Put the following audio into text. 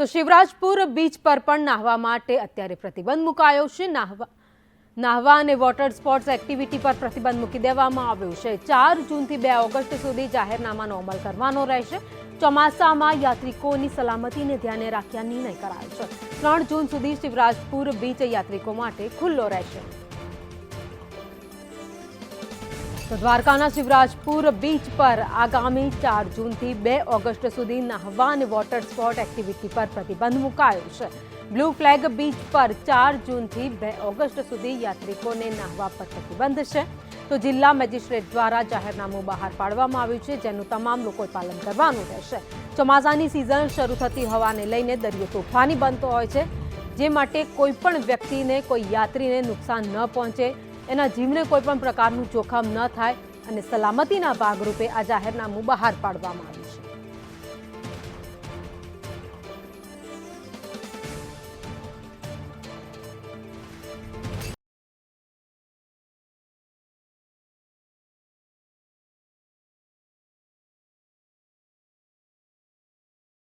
તો શિવરાજપુર બીચ પર પણ નાહવા માટે અત્યારે પ્રતિબંધ મુકાયો છે. નાહવા નાહવા અને વોટર સ્પોર્ટ્સ એક્ટિવિટી પર પ્રતિબંધ મૂકી દેવામાં આવ્યો છે. ચાર જૂનથી બે ઓગસ્ટ સુધી જાહેરનામાનો અમલ કરવાનો રહેશે. ચોમાસામાં યાત્રિકોની સલામતીને ધ્યાને રાખ્યા નિર્ણય કરાયો છે. ત્રણ જૂન સુધી શિવરાજપુર બીચ યાત્રિકો માટે ખુલ્લો રહેશે. તો દ્વારકાના શિવરાજપુર બીચ પર આગામી ચાર જૂનથી બે ઓગસ્ટ સુધી નહાવા અને વોટર સ્પોર્ટ એક્ટિવિટી પર પ્રતિબંધ મુકાયો છે. બ્લુ ફ્લેગ બીચ પર ચાર જૂનથી બે ઓગસ્ટ સુધી યાત્રિકોને નહાવા પર પ્રતિબંધ છે. તો જિલ્લા મેજિસ્ટ્રેટ દ્વારા જાહેરનામું બહાર પાડવામાં આવ્યું છે, જેનું તમામ લોકોએ પાલન કરવાનું રહેશે. ચોમાસાની સિઝન શરૂ થતી હોવાને લઈને દરિયો તોફાની બનતો હોય છે, જે માટે કોઈ પણ વ્યક્તિને, કોઈ યાત્રીને નુકસાન ન પહોંચે. એના જીવને કોઈ પણ પ્રકારનું જોખમ ન થાય અને સલામતીના ભાગરૂપે આ જાહેરનામું બહાર પાડવામાં આવ્યું